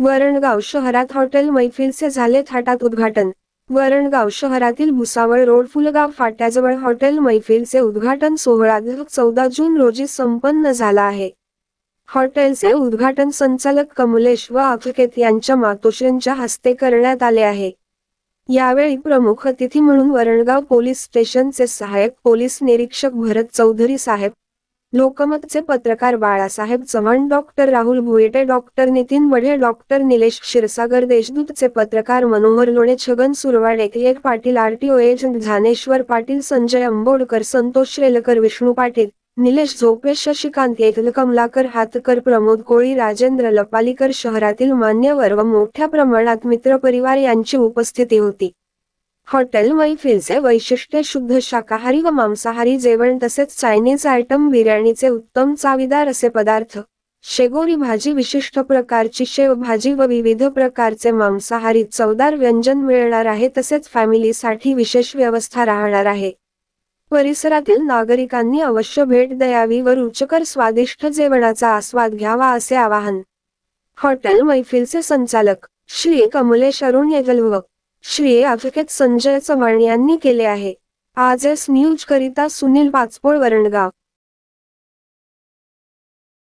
वरणगाव शहरात हॉटेल मैफिलचे झाले थाटात उद्घाटन. वरणगाव शहरातील भुसावळ रोड फुलगाव फाट्याजवळ हॉटेल मैफिलचे उद्घाटन सोहळा चौदा जून रोजी संपन्न झाला आहे. हॉटेलचे उद्घाटन संचालक कमलेश व अफकेत यांच्या मातोश्रींच्या हस्ते करण्यात आले आहे. यावेळी प्रमुख अतिथी म्हणून वरणगाव पोलीस स्टेशनचे सहाय्यक पोलीस निरीक्षक भरत चौधरी साहेब लोकमतचे पत्रकार Balasaheb Chavan doctor Rahul Bhuite doctor Nitin Wadhe doctor Nilesh Kshirsagar देशदूतचे पत्रकार मनोहर लोणे छगन सुरवाडे एक पाटील आरटीओ एजंट झानेश्वर पाटील संजय अंबोडकर संतोष रेलकर विष्णू पाटील निलेश झोपे शशिकांत येथील कमलाकर हातकर प्रमोद कोळी राजेंद्र लपालीकर शहरातील मान्यवर व मोठ्या प्रमाणात मित्रपरिवार यांची उपस्थिती होती. हॉटेल मैफिलचे वैशिष्ट्य शुद्ध शाकाहारी व मांसाहारी जेवण तसेच चायनीज आयटम बिर्याणीचे उत्तम चावीदार असे पदार्थ. शेगोरी भाजी विशिष्ट प्रकारची शेव भाजी व विविध प्रकारचे मांसाहारी चवदार व्यंजन मिळणार आहे तसेच फॅमिलीसाठी विशेष व्यवस्था राहणार आहे. परिसरातील नागरिकांनी अवश्य भेट द्यावी व रुचकर स्वादिष्ट जेवणाचा आस्वाद घ्यावा असे आवाहन. हॉटेल मैफिलचे संचालक श्री कमलेश अरुण येगलव. श्री अफकेत संजय चव्हाण यांनी केले आहे. आज एस न्यूज करिता सुनील पाचपोळ वरणगाव.